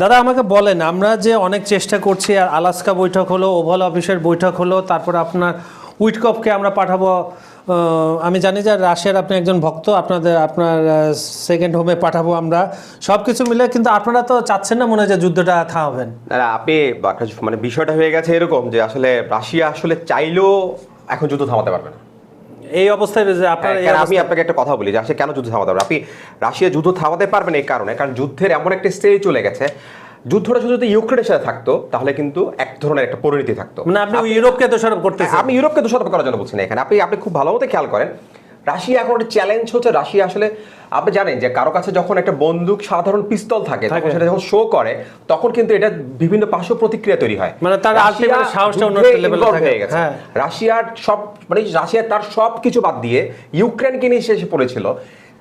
দাদা, আমাকে বলেন, আমরা যে অনেক চেষ্টা করছি, আর আলাস্কা বৈঠক হলো, ওভাল অফিসের বৈঠক হলো, তারপর আপনার উইটকপকে আমরা পাঠাবো আমি জানি যে রাশিয়ার আপনি একজন ভক্ত, আপনাদের, আপনার সেকেন্ড হোমে পাঠাবো আমরা। সব কিছু মিলে কিন্তু আপনারা তো চাচ্ছেন না মনে হয় যে যুদ্ধটা থামাবেন। না আপনি মানে বিষয়টা হয়ে গেছে এরকম যে আসলে রাশিয়া আসলে চাইলেও এখন যুদ্ধ থামাতে পারবে না। এই অবস্থায় যে আপনার আমি আপনাকে একটা কথা বলি যে আসলে কেন যুদ্ধ থামাতে পারবেন আপনি রাশিয়া যুদ্ধ থামাতে পারবেন এই কারণে কারণ যুদ্ধের এমন একটা স্টেজ চলে গেছে। যুদ্ধটা শুধু যদি ইউক্রেনের সাথে থাকতো তাহলে কিন্তু এক ধরনের একটা পরিণতি থাকতো। মানে আপনি ইউরোপকে দোষারোপ করতেছেন। আমি ইউরোপকে দোষারোপ করার জন্য বলছি না এখানে। আপনি আপনি খুব ভালো মতো খেয়াল করেন রাশিয়া এখন একটা চ্যালেঞ্জ হচ্ছে রাশিয়া আসলে আপনি জানেন যে কারও কাছে যখন একটা বন্দুক সাধারণ পিস্তল থাকে তখন সেটা যখন শো করে তখন কিন্তু এটা বিভিন্ন পার্শ্ব প্রতিক্রিয়া তৈরি হয় মানে তার আলটিমেট সাহসটা অন্য থাকে। হয়ে গেছে। হ্যাঁ। রাশিয়ার সব মানে রাশিয়া তার সব কিছু বাদ দিয়ে ইউক্রেনকে নিয়ে এসে পড়েছিল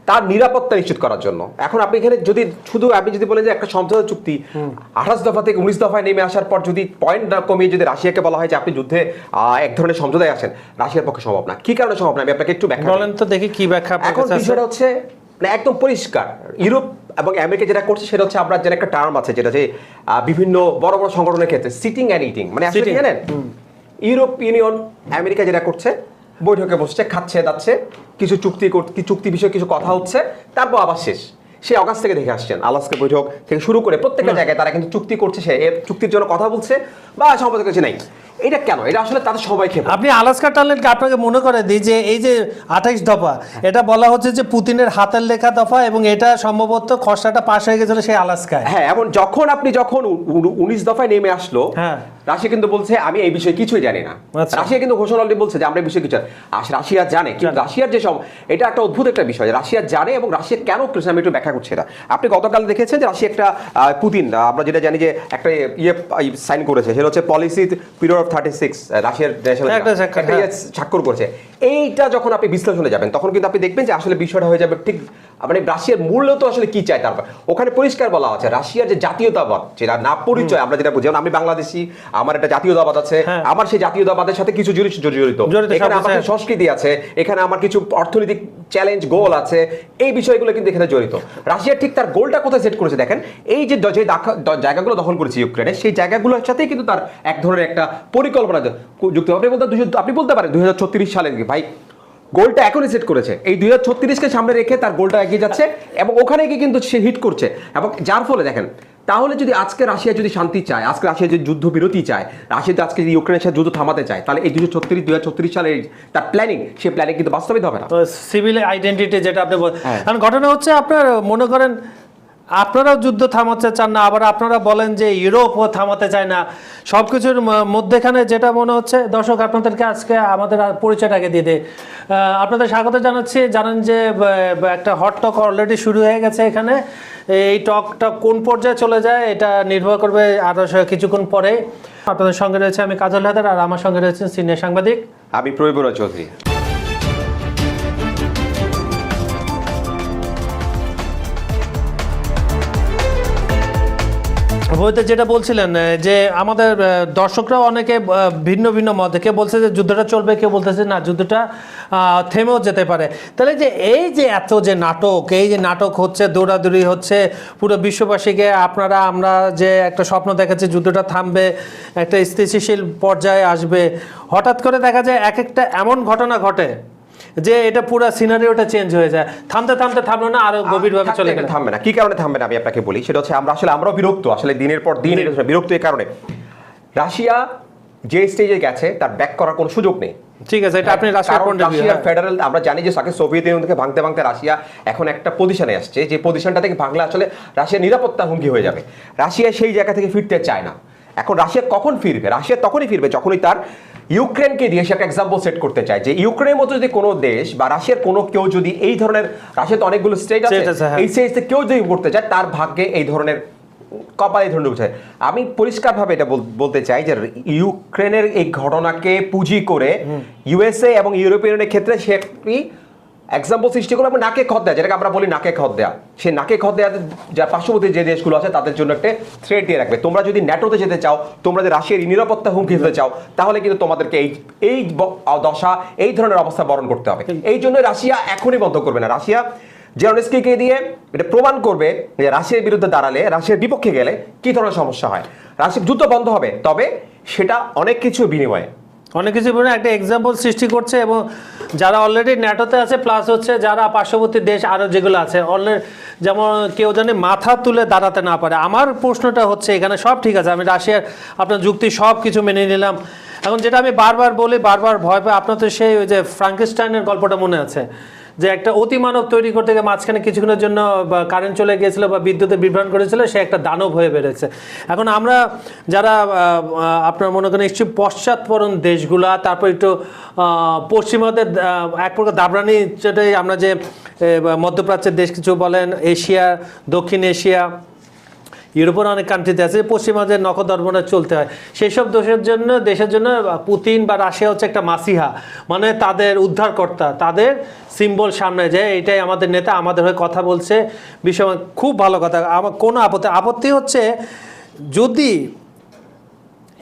তার নিরাপত্তা নিশ্চিত করার জন্য। এখন আপনি এখানে যদি শুধু আপনি যদি বলেন যে একটা সমঝোতা চুক্তি আঠাশ দফা থেকে উনিশ দফায় নেমে আসার পর যদি পয়েন্ট না কমিয়ে যদি রাশিয়াকে বলা হয় যে আপনি যুদ্ধে এক ধরনের সমঝোতায় আসেন রাশিয়ার পক্ষে সম্ভব না। কি কারণে সম্ভব না? আমি আপনাকে একটু ব্যাখ্যা বলেন তো দেখি কি ব্যাখ্যা এখন বিষয়টা হচ্ছে মানে একদম পরিষ্কার। ইউরোপ এবং আমেরিকা যেটা করছে সেটা হচ্ছে আমরা যেন একটা টার্ম আছে যেটা যে বিভিন্ন বড় বড় সংগঠনের ক্ষেত্রে সিটিং অ্যান্ড ইটিং মানে জানেন? ইউরোপ ইউনিয়ন আমেরিকা যেটা করছে বৈঠকে বসছে খাচ্ছে দাচ্ছে কিছু চুক্তি চুক্তি বিষয়ে কিছু কথা হচ্ছে তারপর আবার শেষ। সে অগাস্ট থেকে দেখে আসছেন আলাস্কা বৈঠক থেকে শুরু করে প্রত্যেকটা জায়গায় তারা কিন্তু চুক্তি করছে সে চুক্তির জন্য কথা বলছে বা সম্পর্ক কিছু নাই। এটা কেন? এটা আসলে তাদের সবাই খেয়ে আপনি আলাস্কা টানলেন আপনাকে মনে করে দিই যে এই যে আঠাইশ দফা এটা বলা হচ্ছে যে পুতিনের হাতের লেখা দফা এবং এটা সম্ভবত খসড়াটা পাশ হয়ে গেছিল সেই আলাস্কায়। হ্যাঁ এখন যখন আপনি যখন উনিশ দফায় নেমে আসলো হ্যাঁ। রাশিয়া কিন্তু বলছে আমি এই বিষয়ে কিছুই জানি না। আচ্ছা। রাশিয়া কিন্তু ঘোষণা অলরেডি বলছে যে আমরা এই বিষয়ে কিছু রাশিয়া জানে কিন্তু রাশিয়ার যে সব এটা একটা অদ্ভুত একটা বিষয় রাশিয়া জানে এবং রাশিয়া কেন কৃষ্ণ আমি একটু ব্যাখ্যা করছে এটা। আপনি গতকাল দেখেছেন যে রাশিয়া একটা পুতিন আমরা যেটা জানি যে একটা ইয়ে সাইন করেছে। সেটা হচ্ছে policy period of thirty six রাশিয়ার ন্যাশনাল একটা ইয়ে স্বাক্ষর করেছে। এইটা যখন আপনি বিশ্লেষণে যাবেন তখন কিন্তু আপনি দেখবেন যে আসলে বিষয়টা হয়ে যাবে ঠিক মানে রাশিয়ার মূল্য তো আসলে কি চায় তারপর? ওখানে পরিষ্কার বলা আছে রাশিয়ার যে জাতীয়তাবাদ যেটা না পরিচয় আমরা যেটা বুঝি আমি বাংলাদেশি আমার একটা জাতীয়তাবাদ আছে হ্যাঁ। আমার সেই জাতীয়তাবাদের সাথে কিছু জড়িত। এখানে আমার সংস্কৃতি আছে এখানে আমার কিছু অর্থনৈতিক চ্যালেঞ্জ গোল আছে, এই বিষয়গুলো কিন্তু এখানে জড়িত। রাশিয়া ঠিক তার গোলটা কোথায় সেট করেছে দেখেন? এই যে যে জায়গাগুলো দখল করেছে ইউক্রেনে, সেই জায়গাগুলোর সাথেই কিন্তু তার এক ধরনের একটা পরিকল্পনা যুক্ত। আপনি বলতে আপনি বলতে পারেন দুই হাজার ছত্রিশ সালে ভাই গোলটা এখনই সেট করেছে। এই দুই হাজার ছত্রিশকে সামনে রেখে তার গোলটা এগিয়ে যাচ্ছে এবং ওখানে গিয়ে কিন্তু সে হিট করছে। এবং যার ফলে দেখেন তাহলে যদি আজকে রাশিয়া যদি শান্তি চায় আজকে রাশিয়া যদি যুদ্ধ বিরতি চায় রাশিয়া যদি আজকে যদি ইউক্রেনের সাথে যুদ্ধ থামাতে চায় তাহলে এই দুশো ছত্রিশ দুই হাজার ছত্রিশ সালের তার প্ল্যানিং সেই প্ল্যানিং কিন্তু বাস্তবিত হবে না। সিভিল আইডেন্টিটি যেটা আপনি বল হ্যাঁ। কারণ ঘটনা হচ্ছে আপনার মনে করেন আপনারাও যুদ্ধ থামাতে চান না আবার আপনারা বলেন যে ইউরোপও থামাতে চায় না। সব কিছুর মধ্যেখানে যেটা মনে হচ্ছে দর্শক আপনাদেরকে আজকে আমাদের পরিচয়টাকে দিয়ে দেয় আপনাদের স্বাগত জানাচ্ছি। জানেন যে একটা হট টক অলরেডি শুরু হয়ে গেছে এখানে। এই টকটা কোন পর্যায়ে চলে যায় এটা নির্ভর করবে আরও কিছুক্ষণ পরে। আপনাদের সঙ্গে রয়েছে আমি কাজল হাদার আর আমার সঙ্গে রয়েছেন সিনিয়র সাংবাদিক। আমি প্রবীর চৌধুরী। বইতে যেটা বলছিলেন যে আমাদের আহ, দর্শকরাও অনেকে ভিন্ন ভিন্ন মত। কেউ বলছে যে যুদ্ধটা চলবে কেউ বলতেছে না যুদ্ধটা থেমেও যেতে পারে। তাহলে যে এই যে এত যে নাটক এই যে নাটক হচ্ছে দৌড়াদৌড়ি হচ্ছে পুরো বিশ্ববাসীকে আপনারা আমরা যে একটা স্বপ্ন দেখাচ্ছি যুদ্ধটা থামবে একটা স্থিতিশীল পর্যায়ে আসবে হঠাৎ করে দেখা যায় এক একটা এমন ঘটনা ঘটে যে এটা পুরো সিনারিওটা চেঞ্জ হয়ে যায়। থামতে থামতে থামলো না আরও গভীরভাবে চলে গেল। থামবে না। কি কারণে থামবে না আমি আপনাকে বলি? সেটা হচ্ছে আমরা আসলে আমরাও বিরক্ত। আসলে দিনের পর দিন এটা বিরক্ত এই কারণে। রাশিয়া যে স্টেজে গেছে তার ব্যাক করার কোনো সুযোগ নেই। ঠিক আছে এটা আপনি রাশিয়ার point of view, হ্যাঁ। ফেডারেল আমরা জানি যে তাকে সোভিয়েত ইউনিয়ন থেকে ভাঙতে ভাঙতে রাশিয়া এখন একটা পজিশনে আসছে যে পজিশনটা থেকে ভাঙলে আসলে রাশিয়ার নিরাপত্তা হুমকি হয়ে যাবে। রাশিয়া সেই জায়গা থেকে ফিরতে চায় না। এখন রাশিয়া কখন ফিরবে? রাশিয়া তখনই ফিরবে যখনই তার ইউক্রেনকে দিয়ে সে একটা এক্সাম্পল সেট করতে চায় যে ইউক্রেনের মতো যদি কোনো দেশ বা রাশিয়ার কোনো কেউ যদি এই ধরনের রাশিয়া তো অনেকগুলো স্টেট আছে হ্যাঁ। এই স্টেজে কেউ যদি করতে চায় তার ভাগ্যে এই ধরনের কপালে ধরনের উঠে আমি পরিষ্কারভাবে এটা বল- বলতে চাই যে ইউক্রেনের এই ঘটনাকে পুঁজি করে ইউএসএ এবং ইউরোপিয়ানের ক্ষেত্রে সে একটি এক্সাম্পল সৃষ্টি করে এবং নাকে খত দেয় যেটাকে আমরা বলি নাকে খত দেয়া সেই নাকে খত দেয়া যা পার্শ্ববর্তী যে দেশগুলো আছে তাদের জন্য একটা থ্রেড দিয়ে রাখবে। তোমরা যদি ন্যাটোতে যেতে চাও তোমরা যদি রাশিয়ার নিরাপত্তা হুমকি হতে চাও তাহলে কিন্তু তোমাদেরকে এই এই দশা এই ধরনের অবস্থা বরণ করতে হবে। এই জন্য রাশিয়া এখনই বন্ধ করবে না। রাশিয়া জেরোনেস্কিকে দিয়ে এটা প্রমাণ করবে যে রাশিয়ার বিরুদ্ধে দাঁড়ালে রাশিয়ার বিপক্ষে গেলে কি ধরনের সমস্যা হয়। রাশিয়ার যুদ্ধ বন্ধ হবে তবে সেটা অনেক কিছু বিনিময়ে। অনেক কিছু বলে একটা এক্সাম্পল সৃষ্টি করছে এবং যারা অলরেডি ন্যাটোতে আছে প্লাস হচ্ছে যারা পার্শ্ববর্তী দেশ আরও যেগুলো আছে অলরেডি যেমন কেউ জানে মাথা তুলে দাঁড়াতে না পারে। আমার প্রশ্নটা হচ্ছে, এখানে সব ঠিক আছে, আমি রাশিয়ার আপনার যুক্তি সব কিছু মেনে নিলাম। এখন যেটা আমি বারবার বলি, বারবার ভয় পাই আপনার তো সেই ওই যে ফ্রাঙ্কিস্টাইনের গল্পটা মনে আছে? যে একটা অতিমানব তৈরি করতে গিয়ে মাঝখানে কিছুক্ষণের জন্য কারেন্ট চলে গিয়েছিল বা বিদ্যুতে বিভ্রান্ত করেছিল, সে একটা দানব হয়ে বেড়েছে। এখন আমরা যারা আপনার মনে করেন একটু পশ্চাৎপরণ দেশগুলা, তারপর একটু পশ্চিমাদের এক প্রকার দাবরানি যেটাই আমরা যে মধ্যপ্রাচ্যের দেশ কিছু বলেন, এশিয়া, দক্ষিণ এশিয়া ইউরোপের অনেক কান্ট্রিতে আছে পশ্চিমাদের নখদর্পণে চলতে হয়। সেই সব দেশের জন্য দেশের জন্য পুতিন বা রাশিয়া হচ্ছে একটা মাসিহা। মানে তাদের উদ্ধারকর্তা, তাদের সিম্বল সামনে যে এটাই আমাদের নেতা আমাদের হয়ে কথা বলছে। বিষয় খুব ভালো কথা। আমার কোনো আপত্তি আপত্তি হচ্ছে যদি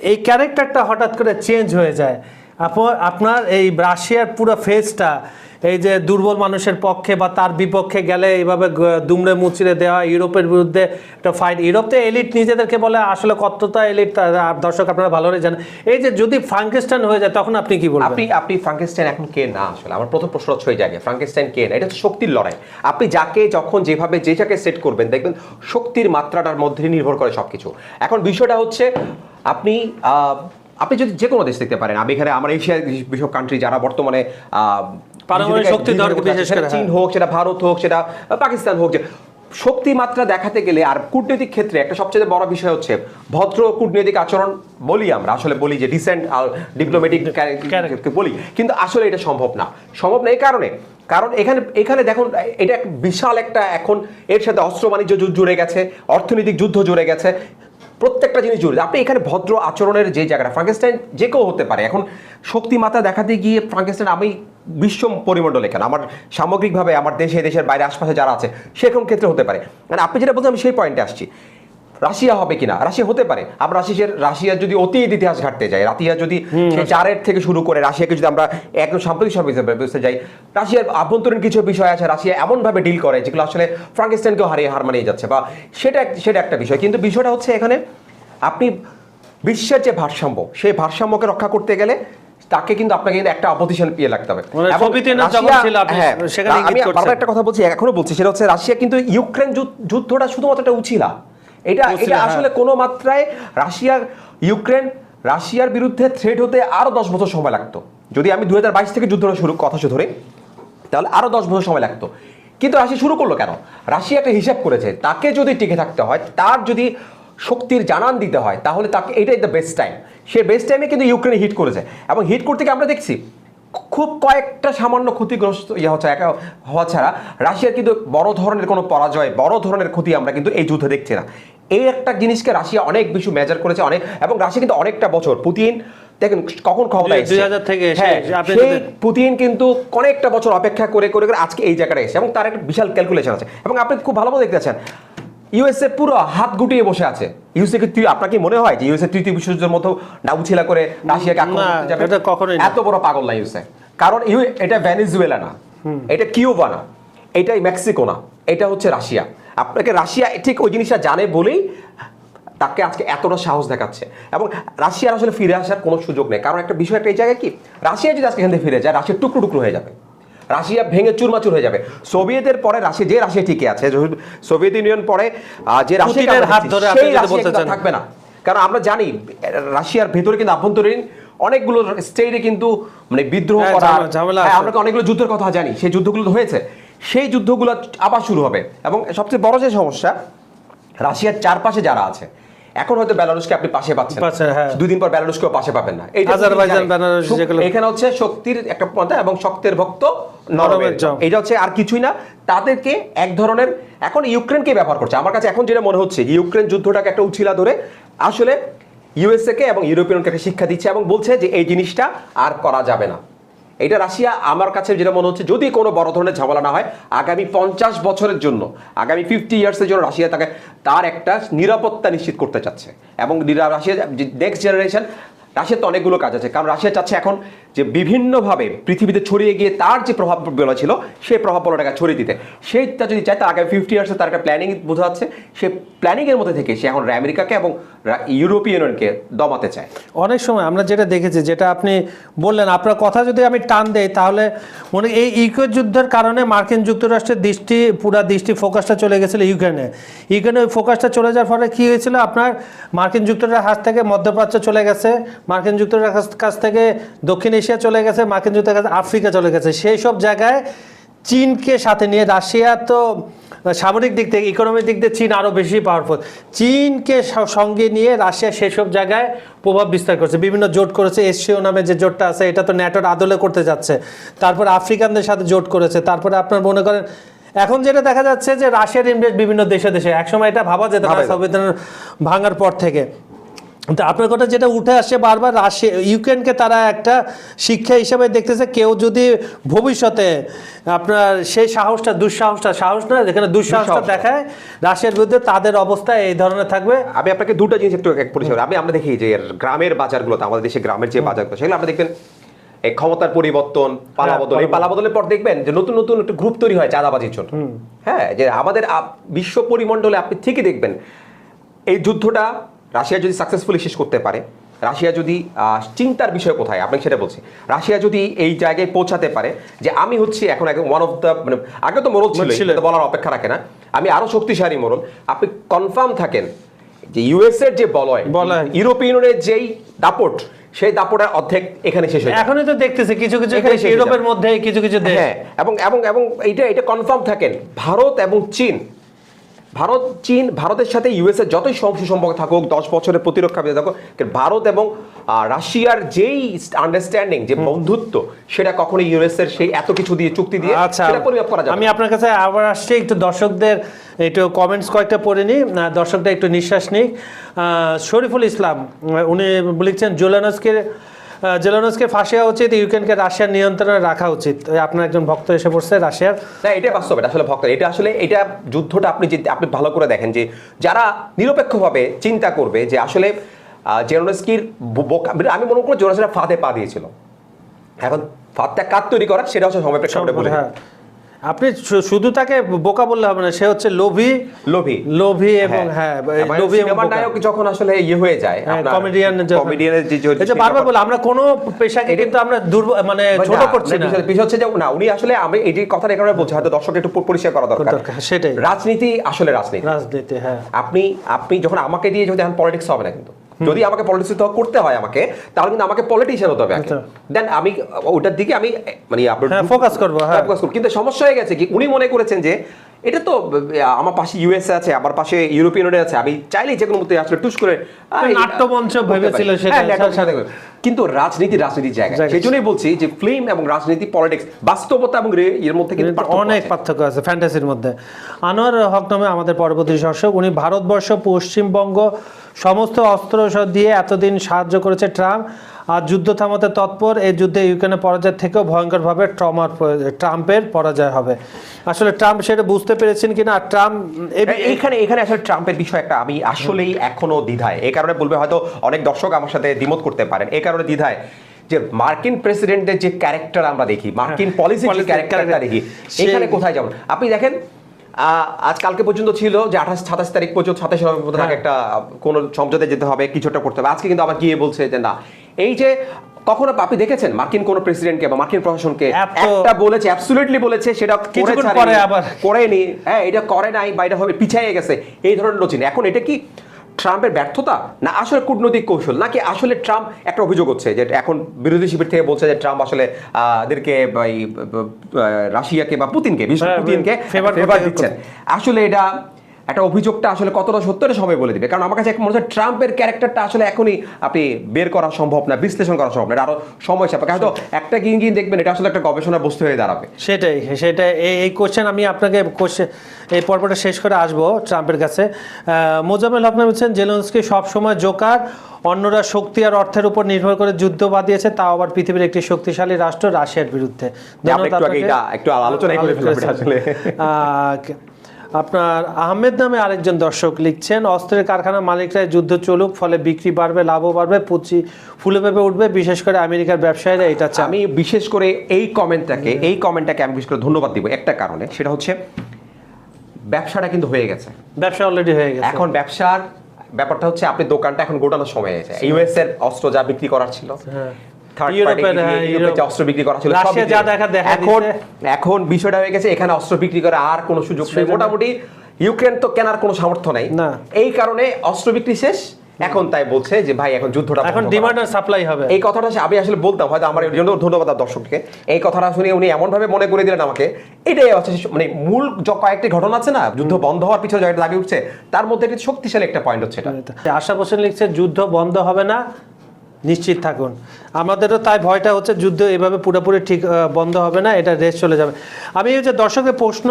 এই ক্যারেক্টারটা হঠাৎ করে চেঞ্জ হয়ে যায়, আপো- আপনার এই রাশিয়ার পুরো ফেসটা এই যে দুর্বল মানুষের পক্ষে বা তার বিপক্ষে গেলে এইভাবে দুমড়ে মুচড়ে দেওয়া, ইউরোপের বিরুদ্ধে একটা ফাইট ইউরোপে এলিট নিজেদেরকে বলে, আসলে কতটা এলিট আর দর্শক আপনারা ভালো করে জানেন। এই যে যদি ফ্রাঙ্কেস্টাইন হয়ে যায়, তখন আপনি কি বলবেন? আপনি আপনি ফ্রাঙ্কেস্টাইন এখন কে না আসলে? আমার প্রথম প্রশ্ন হচ্ছে ওই জায়গায় ফ্রাঙ্কেস্টাইন কে না? এটা হচ্ছে শক্তির লড়াই। আপনি যাকে, যখন, যেভাবে, যে যাকে সেট করবেন, দেখবেন শক্তির মাত্রাটার মধ্যে নির্ভর করে সবকিছু। এখন বিষয়টা হচ্ছে, আপনি আপনি যদি যে কোনো দেশ দেখতে পারেন, আমি এখানে আমার এশিয়ার যেসব কান্ট্রি যারা বর্তমানে পারমাণবিক বিশেষ করে, চীন হ্যাঁ। হোক সেটা ভারত হোক সেটা পাকিস্তান হোক শক্তি মাত্রা দেখাতে গেলে আর কূটনৈতিক ক্ষেত্রে একটা সবচেয়ে বড় বিষয় হচ্ছে ভদ্র কূটনৈতিক আচরণ বলি আমরা। আসলে বলি যে ডিসেন্ট আর ডিপ্লোমেটিক বলি। কিন্তু আসলে এটা সম্ভব না। সম্ভব না এই কারণে। কারণ এখানে এখানে দেখুন এটা বিশাল একটা এখন এর সাথে অস্ত্র বাণিজ্য জুড়ে গেছে অর্থনৈতিক যুদ্ধ জুড়ে গেছে প্রত্যেকটা জিনিস জুড়ে। আপনি এখানে ভদ্র আচরণের যে জায়গাটা ফ্রাঙ্কেস্টাইন যে কেউ হতে পারে। এখন শক্তি মাত্রা দেখাতে গিয়ে ফ্রাঙ্কেস্টাইন আমি বিশ্ব পরিমণ্ডল এখানে। আমার সামগ্রিকভাবে আমার দেশে দেশের বাইরে আশপাশে যারা আছে সেরকম ক্ষেত্রে হতে পারে। মানে আপনি যেটা বলছেন আমি সেই পয়েন্টে আসছি। রাশিয়া হবে কিনা? রাশিয়া হতে পারে। আমরা রাশিয়ার রাশিয়ার যদি অতীত ইতিহাস ঘাটতে যাই রাশিয়া যদি চারের থেকে শুরু করে রাশিয়াকে যদি আমরা একদম সাম্প্রতিক সময় হিসেবে বুঝতে যাই রাশিয়ার আভ্যন্তরীণ কিছু বিষয় আছে রাশিয়া এমনভাবে ডিল করে যেগুলো আসলে ফ্রাঙ্কেস্টাইনকেও হারিয়ে হার মানিয়ে যাচ্ছে বা সেটা সেটা একটা বিষয়। কিন্তু বিষয়টা হচ্ছে এখানে আপনি বিশ্বের যে ভারসাম্য সেই ভারসাম্যকে রক্ষা করতে গেলে তাকে কিন্তু আপনাকে কিন্তু একটা অপোজিশন পেয়ে লাগতে হবে। মানে রাশিয়া- হ্যাঁ, আমি। বারবার একটা কথা বলছি এখনও বলছি সেটা হচ্ছে রাশিয়া কিন্তু ইউক্রেন যুদ্ধটা শুধুমাত্র একটা উছিলা। এটা এটা হ্যাঁ। আসলে কোনো মাত্রায় রাশিয়ার ইউক্রেন রাশিয়ার বিরুদ্ধে থ্রেড হতে আরও দশ বছর সময় লাগতো। যদি আমি দুই হাজার বাইশ থেকে যুদ্ধটা শুরু কথা ধরে তাহলে আরও দশ বছর সময় লাগতো। কিন্তু রাশিয়া শুরু করল কেন? রাশিয়া একটা হিসাব করেছে তাকে যদি টিকে থাকতে হয় তার যদি শক্তির জানান দিতে হয় তাহলে তাকে এটাই দ্য বেস্ট টাইম সে বেস্ট টাইমে কিন্তু ইউক্রেনে হিট করেছে। এবং হিট করতে গিয়ে আমরা দেখছি খুব কয়েকটা সামান্য ক্ষতিগ্রস্ত ইয়ে হচ্ছে একা হওয়া ছাড়া রাশিয়ার কিন্তু বড় ধরনের কোনো পরাজয় বড় ধরনের ক্ষতি আমরা কিন্তু এই যুদ্ধে দেখছি না। এই একটা জিনিসকে রাশিয়া অনেক বেশি মেজার করেছে অনেক এবং রাশিয়া কিন্তু অনেকটা বছর পুতিন দেখেন কখন ক্ষমতা এসেছে? 2000 থেকে হ্যাঁ, পুতিন কিন্তু অনেকটা বছর অপেক্ষা করে করে করে আজকে এই জায়গাটা এসেছে এবং তার একটা বিশাল ক্যালকুলেশন আছে। এবং আপনি খুব ভালোভাবে দেখতেছেন ইউএসএ পুরো হাত গুটিয়ে বসে আছে। ইউএসএ কে তুই- আপনার কি মনে হয় যে ইউএসএ তৃতীয় বিশ্বযুদ্ধের মতো নাউছিলা করে রাশিয়াকে আক্রমণ করতে যাবে? এটা কখনোই না। এত বড় পাগল না ইউএসএ কারণ ইউ এটা ভেনেজুয়েলা না। এটা কিউবা না। এটাই মেক্সিকো না। এটা হচ্ছে রাশিয়া। আপনাকে রাশিয়া ঠিক ওই জিনিসটা জানে বলেই তাকে আজকে এতটা সাহস দেখাচ্ছে। এবং রাশিয়ার আসলে ফিরে আসার কোনো সুযোগ নেই। কারণ একটা বিষয় একটা এই জায়গায় কি? রাশিয়া যদি আজকে এখান থেকে ফিরে যায় রাশিয়া টুকরো টুকরো হয়ে যাবে। রাশিয়া ভেঙে চুরমাচুর হয়ে যাবে। সোভিয়েতের পরে রাশিয়া যে রাশিয়া টিকে আছে সোভিয়েত ইউনিয়ন পরে যে রাশিয়া হাত ধরে আপনি সেই বলতে চান। থাকবে না। কারণ আমরা জানি রাশিয়ার ভেতরে কিন্তু আভ্যন্তরীণ অনেকগুলো স্টেটে কিন্তু মানে বিদ্রোহ হ্যাঁ, করা হ্যাঁ, আমরা অনেকগুলো যুদ্ধের কথা জানি। সেই যুদ্ধগুলো তো হয়েছে। সেই যুদ্ধগুলো আবার শুরু হবে। এবং সবচেয়ে বড় যে সমস্যা রাশিয়ার চারপাশে যারা আছে এখন হয়তো বেলারুসকে আপনি পাশে পাচ্ছেন পাচ্ছে, হ্যাঁ। দুই দিন পর বেলারুসকেও পাশে পাবেন না। এখানে হচ্ছে শক্তির একটা পন্থা এবং শক্তের ভক্ত নরমের এটা হচ্ছে আর কিছুই না তাদেরকে এক ধরনের এখন ইউক্রেনকে ব্যবহার করছে। আমার কাছে এখন যেটা মনে হচ্ছে ইউক্রেন যুদ্ধটাকে একটা উছিলা ধরে আসলে ইউএসএ কে এবং ইউরোপিয়ানকে একটা শিক্ষা দিচ্ছে এবং বলছে যে এই জিনিসটা আর করা যাবে না। এটা রাশিয়া আমার কাছে যেটা মনে হচ্ছে যদি কোনো বড় ধরনের ঝামেলা না হয় আগামী পঞ্চাশ বছরের জন্য আগামী ফিফটি ইয়ার্সের জন্য রাশিয়া তাকে তার একটা নিরাপত্তা নিশ্চিত করতে চাচ্ছে। এবং রাশিয়া নেক্সট জেনারেশন রাশিয়ার তো অনেকগুলো কাজ আছে। কারণ রাশিয়া চাচ্ছে এখন যে বিভিন্নভাবে পৃথিবীতে ছড়িয়ে গিয়ে তার যে প্রভাব বলা ছিল সেই প্রভাব বলাটাকে ছড়িয়ে দিতে। সেইটা যদি চায়, তার আগামী ফিফটি ইয়ার্সে তার একটা প্ল্যানিং বোঝা যাচ্ছে। সে প্ল্যানিংয়ের মধ্যে থেকে সে এখন আমেরিকাকে এবং ইউরোপীয় ইউনিয়নকে দমাতে চায়। অনেক সময় আমরা যেটা দেখেছি, যেটা আপনি বললেন, আপনার কথা যদি আমি টান দেই, তাহলে মনে, এই ইউক্রেন যুদ্ধের কারণে মার্কিন যুক্তরাষ্ট্রের দৃষ্টি, পুরা দৃষ্টি ফোকাসটা চলে গেছিল ইউক্রেনে। ইউক্রেনে ওই ফোকাসটা চলে যাওয়ার ফলে কী হয়েছিল? আপনার মার্কিন যুক্তরাষ্ট্রের হাত থেকে মধ্যপ্রাচ্য চলে গেছে। মার্কিন যুক্তরাষ্ট্রের কাছ- থেকে দক্ষিণ এশিয়া চলে গেছে মার্কিন যুক্তরাষ্ট্রের কাছে আফ্রিকা চলে গেছে। সেই সব জায়গায় চীনকে সাথে নিয়ে রাশিয়া তো সামরিক দিক থেকে ইকোনমিক দিক দিয়ে চীন আরও বেশি পাওয়ারফুল চীনকে সঙ্গে নিয়ে রাশিয়া সেসব জায়গায় প্রভাব বিস্তার করছে। বিভিন্ন জোট করেছে এসিও নামে যে জোটটা আছে এটা তো ন্যাটোর আদলে করতে যাচ্ছে। তারপর আফ্রিকানদের সাথে জোট করেছে। তারপরে আপনার মনে করেন এখন যেটা দেখা যাচ্ছে যে রাশিয়ার ইনভেস্ট বিভিন্ন দেশে দেশে। একসময় এটা ভাবা যেত না ভাবা যেত। সংবিধান ভাঙার পর থেকে। তো আপনার কথা যেটা উঠে আসছে বারবার রাশিয়া ইউক্রেনকে তারা একটা শিক্ষা হিসেবে দেখতেছে কেউ যদি ভবিষ্যতে আপনার সেই সাহসটা দুঃসাহসটা সাহস না যেখানে দুঃসাহসটা। দেখায় রাশিয়ার বিরুদ্ধে তাদের অবস্থা এই ধরনের থাকবে। আমি আপনাকে দুটো জিনিস একটু এক পরিচয় আমি আমরা দেখি যে গ্রামের বাজারগুলোতে আমাদের দেশে গ্রামের যে বাজারগুলো সেগুলো আপনি দেখবেন এই ক্ষমতার পরিবর্তন পালাবদল এই পালাবদল। পালাবদলের পর দেখবেন যে নতুন নতুন একটা গ্রুপ তৈরি হয় চাঁদাবাজির জন্য। হ্যাঁ যে আমাদের বিশ্ব পরিমণ্ডলে আপনি ঠিকই দেখবেন এই যুদ্ধটা রাশিয়া যদি সাকসেসফুলি শেষ করতে পারে রাশিয়া যদি চিন্তার বিষয় কোথায়? আপনি সেটা বলছি। রাশিয়া যদি এই জায়গায় পৌঁছাতে পারে যে আমি হচ্ছি এখন একদম ওয়ান অফ দ্য মানে আগে তো মোরল ছিল। বলার অপেক্ষা রাখে না। আমি আরও শক্তিশালী মোরল। আপনি কনফার্ম থাকেন যে ইউএস এর যে বলয় বলয়। ইউরোপীয় ইউনিয়নের যেই দাপট সেই দাপটের অর্ধেক এখানে শেষ হয়ে যাবে। এখনই তো দেখতেছি কিছু কিছু ইউরোপের মধ্যে কিছু কিছু দেশ। হ্যাঁ এবং এবং এবং এইটা এটা কনফার্ম থাকেন। ভারত এবং চীন ভারত চীন ভারতের সাথে ইউএস এর যতই সম- সুসম্পর্ক থাকুক দশ বছরের প্রতিরক্ষা বিরোধী থাকুক ভারত এবং রাশিয়ার যেই আন্ডারস্ট্যান্ডিং যে বন্ধুত্ব সেটা কখনো ইউএস এর সেই এত কিছু দিয়ে চুক্তি দিয়ে আচ্ছা সেটা পরিমাপ করা যাবে আমি আপনার কাছে আবার আসছি একটু দর্শকদের একটু কমেন্টস কয়েকটা পড়ে নিই আহ, দর্শকরা একটু নিঃশ্বাস নিই শরীফুল ইসলাম উনি লিখছেন জোলানসকে জেলানসকে ফাঁসি হওয়া উচিত ইউক্রেনকে রাশিয়ার নিয়ন্ত্রণে রাখা উচিত। আপনার একজন ভক্ত এসে পড়ছে রাশিয়ার। না এটা বাস্তব এটা আসলে ভক্ত এটা আসলে এটা যুদ্ধটা আপনি যে আপনি ভালো করে দেখেন যে যারা নিরপেক্ষভাবে চিন্তা করবে যে আসলে জেলোনস্কির আমি মনে করি জেলোনস্কিরা ফাঁদে পা দিয়েছিল। এখন ফাঁদটা কাজ তৈরি করা সেটা হচ্ছে সময় প্রেক্ষাপটে বলে হ্যাঁ। আপনি শুধু তাকে বোকা বললে হবে না সে হচ্ছে লোভী। লোভী। লোভী এবং হ্যাঁ। লোভী এবং। নায়ক যখন আসলে ইয়ে হয়ে যায় কমেডিয়ান কমেডিয়ানের যে যে বারবার বলে আমরা কোনো পেশাকে এটা- কিন্তু আমরা দুর্বল মানে ছোট করছি না। বিষয় হচ্ছে যে না উনি আসলে আমি এই যে কথাটা এখানে বলছি হয়তো দর্শক একটু পরিষ্কার করা দরকার। দরকার, সেটাই। রাজনীতি আসলে রাজনীতি। রাজনীতি হ্যাঁ। আপনি আপনি যখন আমাকে দিয়ে যদি এখন পলিটিক্স হবে না কিন্তু যদি আমাকে পলিটিক্স করতে হয় আমাকে তাহলে কিন্তু আমাকে পলিটিশিয়ান হতে হবে আচ্ছা। দেন আমি ওটার দিকে আমি মানে আপনার হ্যাঁ, করব, হ্যাঁ। করব। কিন্তু সমস্যা হয়ে গেছে কি উনি মনে করেছেন যে এটা তো আমার পাশে ইউএসএ আছে আমার পাশে ইউরোপিয়ান ইউনিয়ন আছে আমি চাইলেই যে কোনো মধ্যে আসলে টুস করে নাট্যমঞ্চ ভেবেছিল। হ্যাঁ, নাট্যমঞ্চ করে। কিন্তু রাজনীতি রাজনীতির জায়গা। সেই জন্যই বলছি যে ফিল্ম এবং রাজনীতি পলিটিক্স বাস্তবতা এবং এর মধ্যে কিন্তু অনেক। পার্থক্য আছে ফ্যান্টাসির মধ্যে আনোয়ার হক নামে আমাদের পরবর্তী দর্শক উনি ভারতবর্ষ পশ্চিমবঙ্গ সমস্ত অস্ত্র দিয়ে এতদিন সাহায্য করেছে ট্রাম্প আর যুদ্ধ থামাতে তৎপর এই যুদ্ধে ইউক্রেনের পরাজয়ের থেকেও ভয়ঙ্করভাবে ট্রমার ট্রাম্পের পরাজয় হবে। আসলে ট্রাম্প সেটা বুঝতে পেরেছেন কিনা? আর ট্রাম্প এ- এইখানে এখানে আসলে ট্রাম্পের বিষয় একটা আমি আসলেই এখনও দ্বিধায়। এই কারণে বলবে হয়তো অনেক দর্শক আমার সাথে দ্বিমত করতে পারেন। এই কারণে দ্বিধায় যে মার্কিন প্রেসিডেন্টের যে ক্যারেক্টার আমরা দেখি মার্কিন পলিসি যে policy ক্যারেক্টারটা দেখি এখানে কোথায় যাবেন আপনি দেখেন আজ কালকে পর্যন্ত ছিল যে আঠাশ সাতাশ তারিখ পর্যন্ত সাতাশ মধ্যে হ্যাঁ। একটা কোন সমঝোতে যেতে হবে কিছুটা করতে হবে আজকে কিন্তু আবার গিয়ে বলছে যে না এই যে কখনো আপনি দেখেছেন মার্কিন কোন প্রেসিডেন্টকে বা মার্কিন প্রশাসনকে একটা বলেছে অ্যাবসুলেটলি বলেছে সেটা করে কিছুক্ষণ আবার। করেনি হ্যাঁ এটা করে নাই বা এটা হবে পিছিয়ে গেছে এই ধরনের রচিন এখন এটা কি ট্রাম্পের ব্যর্থতা না আসলে কূটনৈতিক কৌশল? নাকি আসলে ট্রাম্প একটা অভিযোগ হচ্ছে যে এখন বিরোধী শিবির থেকে বলছে যে ট্রাম্প আসলে এদেরকে রাশিয়াকে বা পুতিনকে বিশেষ করে হ্যাঁ, পুতিনকে ফেভার দিচ্ছেন। আসলে এটা একটা অভিযোগটা আসলে কতটা সত্য এটা সময় বলে দিবে। কারণ আমার কাছে এক মনে হচ্ছে ট্রাম্পের ক্যারেক্টারটা আসলে এখনই আপনি বের করা সম্ভব না বিশ্লেষণ করা সম্ভব না। আরও সময় সাপেক্ষে। হয়তো একটা গিন গিন দেখবেন এটা আসলে একটা গবেষণার বস্তু হয়ে দাঁড়াবে। সেটাই সেটাই। এই কোশ্চেন আমি আপনাকে কোশ্চেন এই পর্বটা শেষ করে আসব ট্রাম্পের কাছে। আহ, মোজাম্মেল হক নাম হচ্ছেন জেলন্সকি সবসময় জোকার অন্যরা শক্তি আর অর্থের উপর নির্ভর করে যুদ্ধ বাঁধিয়েছে তাও আবার পৃথিবীর একটি শক্তিশালী রাষ্ট্র রাশিয়ার বিরুদ্ধে। যে আপনার আহমেদ নামে আরেকজন দর্শক লিখছেন অস্ত্রের কারখানা মালিকরাই যুদ্ধ চলুক ফলে বিক্রি বাড়বে লাভও বাড়বে পুঁজি ফুলে পেঁপে উঠবে বিশেষ করে আমেরিকার ব্যবসায়ীরা এটা চান। আমি বিশেষ করে এই কমেন্টটাকে এই কমেন্টটাকে আমি বিশেষ করে ধন্যবাদ দিব একটা কারণে সেটা হচ্ছে ব্যবসাটা কিন্তু হয়ে গেছে। ব্যবসা অলরেডি হয়ে গেছে। এখন ব্যবসার ব্যাপারটা হচ্ছে আপনি দোকানটা এখন গোটানোর সময় হয়েছে ইউএস এর অস্ত্র যা বিক্রি করার ছিল হ্যাঁ। থার্ড পার্টি হ্যাঁ, ইউরোপের যে ইউরোপ। অস্ত্র বিক্রি করা ছিল? সব রাশিয়া বিক্রি যা দেখা- দেখা এখন এখন বিষয়টা হয়ে গেছে এখানে অস্ত্র বিক্রি করে আর কোনো সুযোগ নেই। মোটামুটি ইউক্রেন তো কেনার কোনো সামর্থ্য নাই। না। এই কারণে অস্ত্র বিক্রি শেষ। এখন তাই বলছে যে ভাই এখন যুদ্ধটা এখন ডিমান্ড আর সাপ্লাই হবে। এই কথাটা আমি আসলে বলতাম হয়তো আমার জন্য ধন্যবাদ দর্শককে। এই কথাটা শুনে উনি এমন ভাবে মনে করে দিলেন আমাকে। এটাই হচ্ছে মানে মূল যে কয়েকটি ঘটনা আছে না যুদ্ধ বন্ধ হওয়ার পিছনে যেটা দাবি উঠছে তার মধ্যে একটি শক্তিশালী একটা পয়েন্ট হচ্ছে এটা। আশা হোসেন লিখছে যুদ্ধ বন্ধ হবে না নিশ্চিত থাকুন। আমাদেরও তাই ভয়টা হচ্ছে, যুদ্ধ এভাবে পুরোপুরি ঠিক বন্ধ হবে না, এটা রেস চলে যাবে। আমি যে দর্শকের প্রশ্ন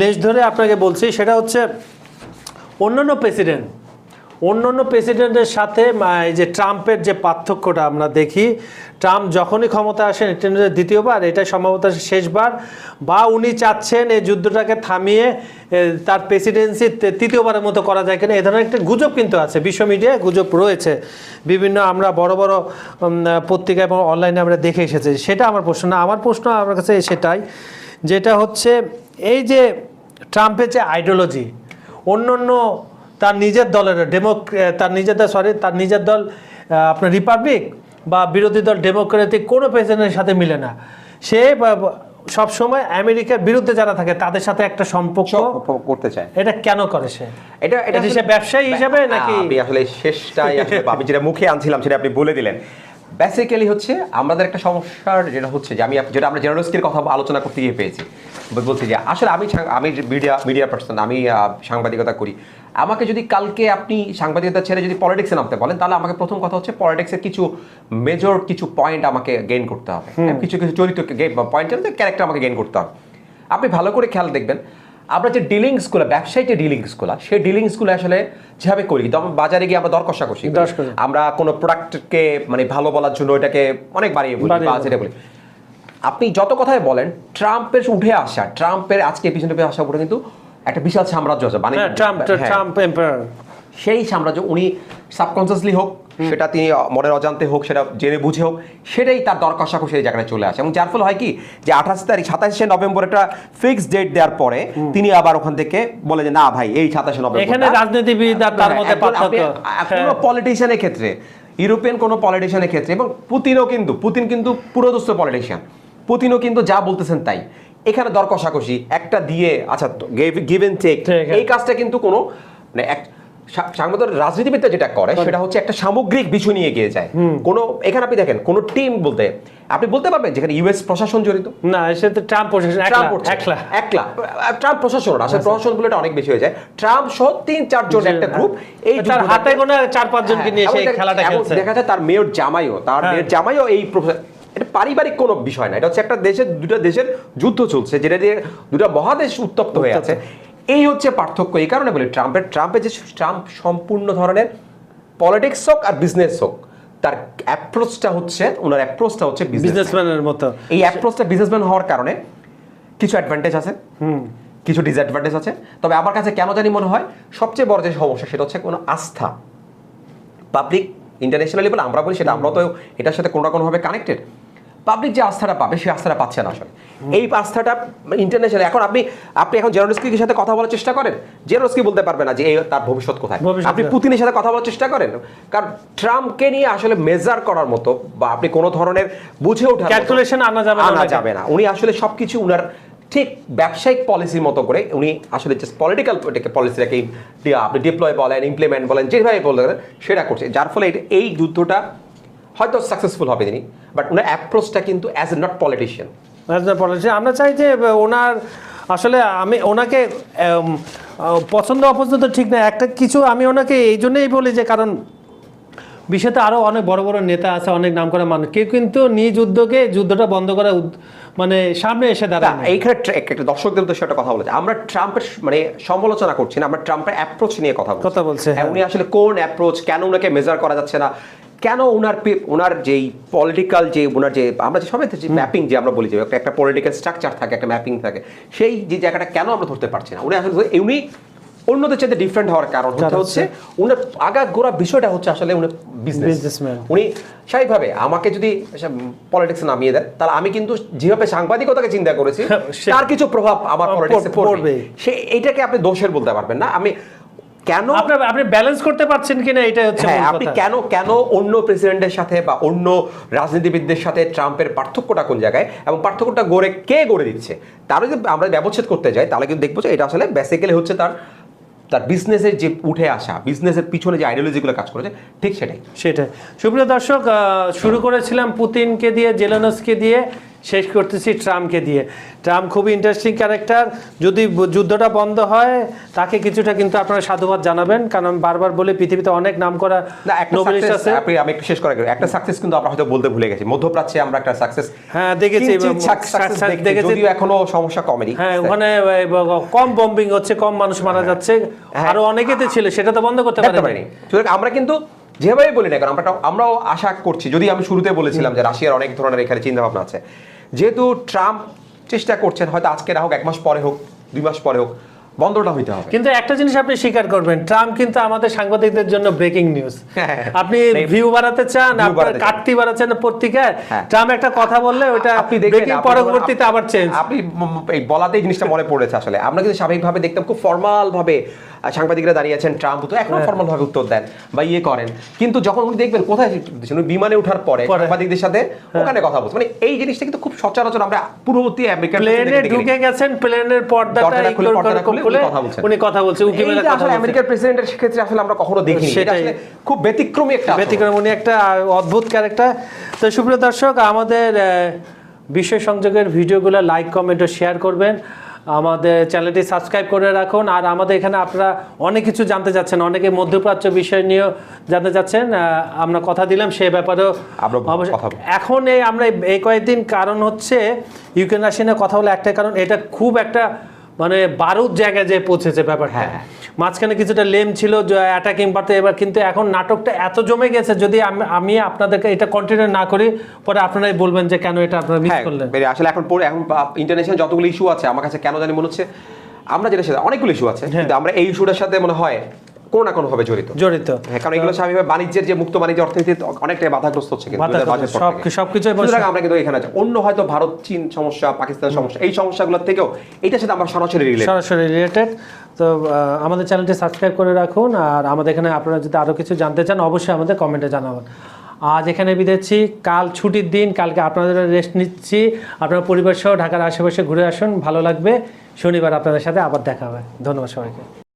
লেস ধরে আপনাকে বলছি, সেটা হচ্ছে অন্যান্য প্রেসিডেন্ট অন্যান্য প্রেসিডেন্টের সাথে এই যে ট্রাম্পের যে পার্থক্যটা আমরা দেখি, ট্রাম্প যখনই ক্ষমতা আসেন, এটা দ্বিতীয়বার এটা সম্ভবত শেষবার, বা উনি চাচ্ছেন এই যুদ্ধটাকে থামিয়ে তার প্রেসিডেন্সি তৃতীয়বারের মতো করা যায় কিনা, এ ধরনের একটা গুজব কিন্তু আছে, বিশ্ব মিডিয়ায় গুজব রয়েছে। বিভিন্ন আমরা বড় বড় পত্রিকা এবং অনলাইনে আমরা দেখে এসেছি। সেটা আমার প্রশ্ন না, আমার প্রশ্ন আমার কাছে সেটাই, যেটা হচ্ছে, এই যে ট্রাম্পের যে আইডিওলজি অন্য অন্য তার নিজের দলের ডেমোক তার নিজের দল সরি তার নিজের দল আপনার রিপাবলিক বা বিরোধী দল ডেমোক্রেটিক কোনো প্রেসিডেন্টের সাথে মিলে না। সে সব সময় আমেরিকার বিরুদ্ধে যারা থাকে তাদের সাথে একটা সম্পর্ক করতে চায়। এটা কেন করে সে? এটা এটা সে ব্যবসায়ী হিসাবে নাকি আমি আসলে শেষটাই আসলে আমি যেটা মুখে আনছিলাম সেটা আপনি বলে দিলেন। বেসিক্যালি হচ্ছে আমাদের একটা সমস্যার যেটা হচ্ছে যে আমি যেটা আমরা জেনারেলস্কির কথা আলোচনা করতে গিয়ে পেয়েছি। বলছি যে আসলে আমি আমি মিডিয়া মিডিয়া পার্সন আমি সাংবাদিকতা করি। আমাকে যদি কালকে আপনি সাংবাদিকতা ছেড়ে যদি পলিটিক্সে নামতে বলেন তাহলে আমাকে প্রথম কথা হচ্ছে পলিটিক্সের কিছু মেজর কিছু পয়েন্ট আমাকে গেইন করতে হবে। কিছু কিছু চরিত্র পয়েন্ট ক্যারেক্টার আমাকে গেইন করতে হবে। আপনি ভালো করে খেয়াল দেখবেন আমরা যে ডিলিংসগুলো ব্যবসায়ী যে ডিলিংসগুলো সেই ডিলিংসগুলো আসলে যেভাবে করি আমরা বাজারে গিয়ে আমরা দর কষাকষি করি। দর কষাকষি। আমরা কোনো প্রোডাক্টকে মানে ভালো বলার জন্য ওটাকে অনেক বাড়িয়ে বলি বাড়িয়ে বা যেটা বলি আপনি যত কথাই বলেন ট্রাম্পের উঠে আসা ট্রাম্পের আজকে পিছনে আসা উপরে কিন্তু একটা বিশাল সাম্রাজ্য আছে বাণিজ্য- হ্যাঁ ট্রাম্প হ্যাঁ। সেই সাম্রাজ্য উনি সাবকনসিয়াসলি হোক সেটা তিনি মনের অজান্তে হোক সেটা জেনে বুঝে হোক সেটাই তার দর কষাকষি এই জায়গায় চলে আসে। এবং যার ফলে হয় কি যে আঠাশ তারিখ সাতাশে নভেম্বর একটা ফিক্স ডেট দেওয়ার পরে তিনি আবার ওখান থেকে বলে যে না ভাই এই সাতাশে নভেম্বর এখানে রাজনীতিবিদ আর তার মধ্যে পার্থক্য। হ্যাঁ। কোনো পলিটিশিয়ানের ক্ষেত্রে ইউরোপিয়ান কোনো পলিটিশিয়ানের ক্ষেত্রে এবং পুতিনও কিন্তু পুতিন কিন্তু পুরোদস্ত পলিটিশিয়ান পুতিনও কিন্তু যা বলতেছেন তাই। এখানে দর কষাকষি একটা দিয়ে আচ্ছা গিভ এন্ড টেক এই কাজটা কিন্তু কোনো মানে সাংবাদিক রাজনীতিবিদরা যেটা করে সেটা হচ্ছে একটা সামগ্রিক বিষয় নিয়ে গিয়ে যায়। কোনো এখানে আপনি দেখেন কোনো টিম বলতে আপনি বলতে পারবেন যেখানে ইউএস প্রশাসন জড়িত? না সে তো ট্রাম্প প্রশাসন একলা একলা। একলা। ট্রাম্প প্রশাসন আসলে প্রশাসন বলে এটা অনেক বেশি হয়ে যায়। ট্রাম্প সহ তিন চারজন একটা গ্রুপ এই তার হাতে গোনা চার পাঁচজনকে হ্যাঁ, নিয়ে সেই খেলাটা খেলছে। দেখা যায় তার মেয়র জামাইও তার হ্যাঁ। মেয়র জামাইও এই এটা পারিবারিক কোনো বিষয় না এটা হচ্ছে একটা দেশের দুটো দেশের যুদ্ধ চলছে যেটা দিয়ে দুটা মহাদেশ উত্তপ্ত হয়ে আছে। এই হচ্ছে পার্থক্য এই কারণে বলি ট্রাম্পের ট্রাম্পের যে ট্রাম্প সম্পূর্ণ ধরনের পলিটিক্স হোক আর বিজনেস হোক তার অ্যাপ্রোচটা হচ্ছে ওনার অ্যাপ্রোচটা হচ্ছে বিজনেসম্যানের মতো। এই অ্যাপ্রোচটা বিজনেসম্যান হওয়ার কারণে কিছু অ্যাডভান্টেজ আছে কিছু ডিসঅ্যাডভান্টেজ আছে। তবে আমার কাছে কেন জানি মনে হয় সবচেয়ে বড় যে সমস্যা সেটা হচ্ছে কোনো আস্থা। পাবলিক ইন্টারন্যাশনাল লেভেল আমরা বলি সেটা আমরা তো এটার সাথে কোনো না কোনোভাবে কানেক্টেড পাবলিক যে আস্থাটা পাবে সেই আস্থাটা পাচ্ছে না আসলে। এই আস্থাটা ইন্টারন্যাশনাল এখন আপনি আপনি এখন জেরোস্কির সাথে কথা বলার চেষ্টা করেন? জেরোস্কি বলতে পারবে না যে এই তার ভবিষ্যৎ কোথায়। আপনি পুতিনের সাথে কথা বলার চেষ্টা করেন? কারণ ট্রাম্পকে নিয়ে আসলে মেজার করার মতো বা আপনি কোনো ধরনের বুঝে মতো Calculation আনা যাবে না আনা যাবে না। উনি আসলে সবকিছু উনার ঠিক ব্যবসায়িক পলিসির মতো করে উনি আসলে জাস্ট পলিটিক্যাল পলিসিটাকে আপনি ডিপ্লয় বলেন ইমপ্লিমেন্ট বলেন যেভাবে বলেন সেটা করছে। যার ফলে এই যুদ্ধটা হয়তো সাকসেসফুল হবে তিনি বাট ওনার অ্যাপ্রোচটা কিন্তু অ্যাজ এ নট পলিটিশিয়ান রাজনীতি পলিসি আমরা চাই যে ওনার আসলে আমি ওনাকে পছন্দ অপছন্দ ঠিক না একটা কিছু আমি ওনাকে এই জন্যই বলি যে কারণ বিষয়তে আরও অনেক বড় বড় নেতা আছে অনেক নাম করা মানুষ কেউ কিন্তু নিজ উদ্যোগে যুদ্ধটা বন্ধ করা মানে সামনে এসে দাঁড়ায় না। এইখানে একটা দর্শকদের উদ্দেশ্যে একটা কথা বলেছে আমরা ট্রাম্পের মানে সমালোচনা করছি না আমরা ট্রাম্পের অ্যাপ্রোচ নিয়ে কথা বলছি কথা বলছে, হ্যাঁ, হ্যাঁ। উনি আসলে কোন অ্যাপ্রোচ কেন ওনাকে মেজার করা যাচ্ছে না কেন ওনার ওনার যেই পলিটিক্যাল যে ওনার যে আমরা যে সবাই যে ম্যাপিং যে আমরা বলি যে একটা একটা পলিটিক্যাল স্ট্রাকচার থাকে একটা ম্যাপিং থাকে সেই যে জায়গাটা কেন আমরা ধরতে পারছি না? উনি আসলে উনি অন্যদের চাইতে ডিফারেন্ট হওয়ার কারণ হচ্ছে উনার আগা গোড়া বিষয়টা হচ্ছে আসলে উনি বিজনেস Businessman। উনি স্বাভাবিকভাবে আমাকে যদি পলিটিক্সে নামিয়ে দেন তাহলে আমি কিন্তু যেভাবে সাংবাদিকতাকে চিন্তা করেছি সে- তার কিছু প্রভাব আমার পলিটিক্সে পড়বে। সে এইটাকে আপনি দোষের বলতে পারবেন না। আমি কেন আপনি আপনি ব্যালেন্স করতে পারছেন কিনা এটাই হচ্ছে হ্যাঁ আপনি কেন কেন অন্য প্রেসিডেন্টের সাথে বা অন্য রাজনীতিবিদদের সাথে ট্রাম্পের পার্থক্যটা কোন জায়গায় এবং পার্থক্যটা গড়ে কে গড়ে দিচ্ছে? তার যদি আমরা ব্যবচ্ছেদ করতে যাই তাহলে কিন্তু দেখব যে এটা আসলে বেসিক্যালি হচ্ছে তার তার বিজনেসের যে উঠে আসা বিজনেসের পিছনে যে আইডিওলজিগুলো কাজ করেছে ঠিক সেটাই। সেটাই। সুপ্রিয় দর্শক শুরু করেছিলাম পুতিনকে দিয়ে জেলানসকে দিয়ে। শেষ করতেছি ট্রাম্পকে দিয়ে। ট্রাম্প খুবই ইন্টারেস্টিং ক্যারেক্টার যদি যুদ্ধটা বন্ধ হয় তাকে কিছুটা কিন্তু আপনারা সাধুবাদ জানাবেন। কারণ আমি বারবার বলে পৃথিবীতে অনেক নাম করা নোবেলিস্ট আছে। আপনি আমি একটু শেষ করা একটা সাকসেস কিন্তু আমরা হয়তো বলতে ভুলে গেছি। মধ্যপ্রাচ্যে আমরা একটা সাকসেস হ্যাঁ, দেখেছি। দেখেছি। এখনও সমস্যা কমেনি। হ্যাঁ ওখানে কম বম্বিং হচ্ছে কম মানুষ মারা যাচ্ছে। হ্যাঁ। আরও অনেকেতে ছিল সেটা তো বন্ধ করতে পারিনি। আমরা কিন্তু যেভাবে বলি না কারণ আমরা আমরাও আশা করছি, যদি আমি শুরুতে বলেছিলাম যে রাশিয়ার অনেক ধরনের এখানে চিন্তা ভাবনা আছে। যেহেতু ট্রাম্প চেষ্টা করছেন, হয়তো আজকে না হোক, এক মাস পরে হোক, দুই মাস পরে হোক বন্ধটা হইতে হবে। কিন্তু একটা জিনিস আপনি স্বীকার করবেন ট্রাম্প কিন্তু আমাদের সাংবাদিকদের জন্য ব্রেকিং নিউজ হ্যাঁ। আপনি ভিউ বাড়াতে চান আপনার কাটতি বাড়াচ্ছেন পত্রিকায় হ্যাঁ। ট্রাম্প একটা কথা বললে ওটা আপনি দেখবেন ব্রেকিং পরবর্তীতে আবার চেঞ্জ আপনি এই বলাতেই জিনিসটা মনে পড়েছে আসলে। আমরা কিন্তু স্বাভাবিকভাবে দেখতাম খুব ফর্মাল ভাবে সাংবাদিকরা দাঁড়িয়ে আছেন ট্রাম্প তো এখনও হ্যাঁ। ফর্মাল ভাবে উত্তর দেন বা ইয়ে করেন। কিন্তু যখন উনি দেখবেন কোথায় উনি বিমানে ওঠার পরে। সাংবাদিকদের সাথে ওখানে কথা বলছেন মানে এই জিনিসটা কিন্তু খুব সচরাচর আমরা পূর্ববর্তী আমেরিকার প্লেনে ঢুকে গেছেন প্লেনের পর্দাটা খুলে, পর্দাটা খুলে খুলে উনি কথা বলছেন। উনি কথা বলছে উকি মেলে কথা আসলে বলছে। আমেরিকার প্রেসিডেন্টের ক্ষেত্রে আসলে আমরা কখনো দেখিনি। এটা আসলে খুব ব্যতিক্রমী একটা ব্যতিক্রম উনি একটা অদ্ভুত ক্যারেক্টার তো সুপ্রিয় দর্শক আমাদের বিশ্ব সংযোগের ভিডিওগুলো লাইক কমেন্ট ও শেয়ার করবেন। আমাদের চ্যানেলটি সাবস্ক্রাইব করে রাখুন। আর আমাদের এখানে আপনারা অনেক কিছু জানতে চাচ্ছেন অনেকে মধ্যপ্রাচ্য বিষয় নিয়েও জানতে চাচ্ছেন। আমরা কথা দিলাম সে ব্যাপারেও কথা এখন এই আমরা এই কয়েকদিন কারণ হচ্ছে ইউক্রেন রাশিয়ানের কথা বলে একটাই কারণ এটা খুব একটা মানে বারুদ জায়গায় যে পৌঁছেছে ব্যাপারটা হ্যাঁ। মাঝখানে কিছুটা লেম ছিল অ্যাটাকিং পারতে এবার কিন্তু এখন নাটকটা এত জমে গেছে যদি আমি- আমি আপনাদেরকে এটা কন্টিনিউ না করি পরে আপনারাই বলবেন যে কেন এটা আপনারা মিস হ্যাঁ করলেন আসলে এখন পরে এখন ইন্টারন্যাশনাল যতগুলো ইস্যু আছে আমার কাছে কেন জানি মনে হচ্ছে আমরা যেটা সাথে অনেকগুলো ইস্যু আছে হ্যাঁ। কিন্তু আমরা এই ইস্যুটার সাথে মনে হয় কোনো না কোনো ভাবে জড়িত। জড়িত। হ্যাঁ কারণ এগুলো স্বাভাবিকভাবে বাণিজ্যের যে মুক্ত বাণিজ্য অর্থনীতি অনেকটাই বাধাগ্রস্ত হচ্ছে কিন্তু বাধাগ্রস্ত, 2022 পর সব- থেকে। সবকিছুই সুতরাং আমরা কিন্তু এখানে আছি। অন্য হয়তো ভারত চীন সমস্যা পাকিস্তান সমস্যা এই সমস্যাগুলোর থেকেও এটার সাথে আমরা সরাসরি সরাসরি রিলেটেড তো আমাদের চ্যানেলটি সাবস্ক্রাইব করে রাখুন। আর আমাদের এখানে আপনারা যদি আরও কিছু জানতে চান অবশ্যই আমাদের কমেন্টে জানাবেন। আজ এখানে বিদেছি কাল ছুটির দিন কালকে আপনাদের রেস্ট নিচ্ছি। আপনার পরিবার সহ ঢাকার আশেপাশে ঘুরে আসুন। ভালো লাগবে। শনিবার আপনাদের সাথে আবার দেখা হবে। ধন্যবাদ সবাইকে।